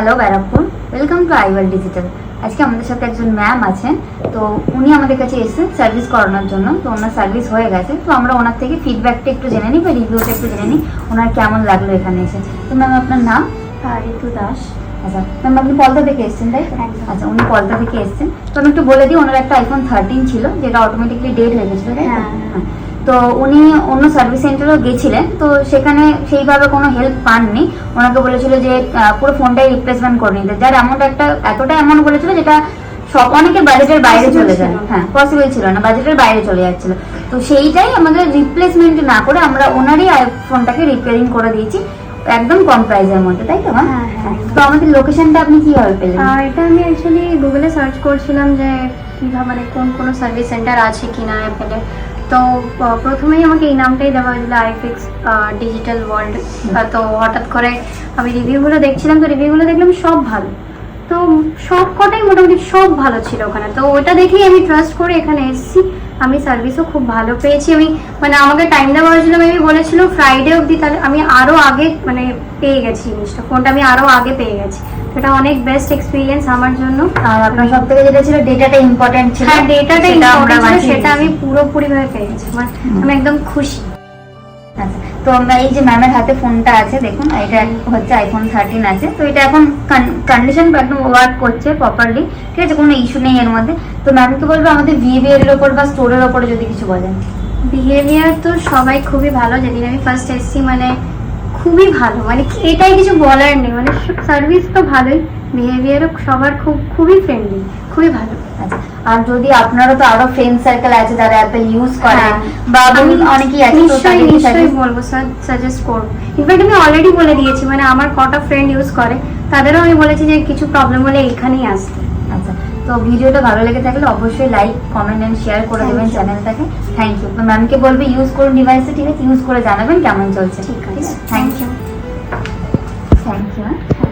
Hello Barrackpore welcome to আইওয়াল digital আজকে আমাদের সাথে একজন ম্যাম আছেন। তো উনি আমাদের কাছে এসেছেন সার্ভিস করানোর জন্য। তো ওনার সার্ভিস হয়ে গেছে। তো আমরা ওনার থেকে ফিডব্যাকটা একটু জেনে নিই বা রিভিউটা একটু জেনে নিই। ওনার কেমন লাগল এখানে এসে। তো ম্যাম আপনার নাম? ঋতু দাস। আচ্ছা ম্যাম আপনি পলতা থেকে এসেছেন তাই আচ্ছা উনি পলতা থেকে এসেছেন। তো আমি একটু বলে দিই ওনার একটা আইফোন থার্টিন ছিল যেটা অটোমেটিকলি ডেট হয়ে গেছিল তাই হ্যাঁ। হ্যাঁ। তো উনি অন্য সার্ভিস সেন্টারেও গেছিলেন তো সেখানে সেইভাবে কোনো হেল্প পাননি। ওনাকে বলেছিল যে পুরো ফোনটাই রিপ্লেসমেন্ট করে নিতে। যার অ্যামাউন্ট একটা এতটা অ্যামাউন্ট বলেছিল যেটা সব অনেকের বাজেটের বাইরে চলে যায়। হ্যাঁ পসিবল ছিল না বাজেটের বাইরে চলে যাচ্ছিল। তো সেইটাই আমাদের রিপ্লেসমেন্ট না করে আমরা ওনারই আইফোনটাকে রিপেয়ারিং করে দিয়েছি একদম কম প্রাইসের মধ্যে তাই তো হ্যাঁ, হ্যাঁ। তো আমাদের লোকেশনটা আপনি কীভাবে পেলেন? আর এটা আমি অ্যাকচুয়ালি গুগলে সার্চ করছিলাম যে কীভাবে মানে কোন কোনো সার্ভিস সেন্টার আছে কি না অ্যাপেলে তো প্রথমেই আমাকে এই নামটাই দেওয়া হয়েছিল আইফিক্স ডিজিটাল ওয়ার্ল্ড তো হঠাৎ করে আমি রিভিউগুলো দেখছিলাম তো রিভিউগুলো দেখলাম সব ভালো। তো সব কটাই মোটামুটি সব ভালো ছিল ওখানে। তো ওটা দেখেই আমি ট্রাস্ট করে এখানে এসেছি। আমি সার্ভিসও খুব ভালো পেয়েছি। আমি মানে আমাকে টাইম দেওয়া হয়েছিল মেবি বলেছিল ফ্রাইডে অবধি তাহলে আমি আরও আগে মানে পেয়ে গেছি জিনিসটা। ফোনটা আমি আরও আগে পেয়ে গেছি। এটা অনেক বেস্ট এক্সপিরিয়েন্স আমার জন্য। আর আপনার সব থেকে যেটা ছিল ডেটাটা ইম্পর্টেন্ট ছিল? হ্যাঁ ডেটাটা সেটা ইম্পর্টেন্ট ছিল সেটা আমি দিয়েছি। পুরোপুরি ভাবে পেয়ে গেছি। আমার আমি একদম খুশি। আচ্ছা। তো আমরা এই যে ম্যামের হাতে ফোনটা আছে, দেখুন, এটা হচ্ছে আইফোন থার্টিন আছে। তো এটা এখন কন্ডিশন একদম ওয়ার্ক করছে প্রপারলি ঠিক আছে? কোনো ইস্যু নেই এর মধ্যে। তো ম্যামকে বলব, আমাদের বিহেভিয়ারের ওপর বা স্টোরের ওপরে যদি কিছু বলেন। বিহেভিয়ার তো সবাই খুবই ভালো। যেদিন আমি ফার্স্ট এসছি মানে খুবই ভালো। মানে এটাই কিছু বলার নেই। মানে সার্ভিস তো ভালোই। বিহেভিয়ারও সবার খুব খুবই ফ্রেন্ডলি খুবই ভালো। আচ্ছা আর যদি আপনারও তো আরও ফ্রেন্ড সার্কেল আছে যারা অ্যাপেল ইউজ করে হ্যাঁ। বা আমি অনেকেই আছে তো নিশ্চয়ই নিশ্চয়ই বলব সাজেস্ট করব। ইনফ্যাক্ট আমি অলরেডি বলে দিয়েছি মানে আমার কটা ফ্রেন্ড ইউজ করে তাদেরও আমি বলেছি যে কিছু প্রবলেম হলে এখানেই আসতে। আচ্ছা তো ভিডিওটা ভালো লেগে থাকলে অবশ্যই লাইক কমেন্ট এন্ড শেয়ার করে দেবেন চ্যানেলটাকে থ্যাংক ইউ তো ম্যামকে বলবে ইউজ করুন ডিভাইসে ঠিক আছে ইউজ করে জানাবেন কেমন চলছে। ঠিক আছে। Thank thank you thank you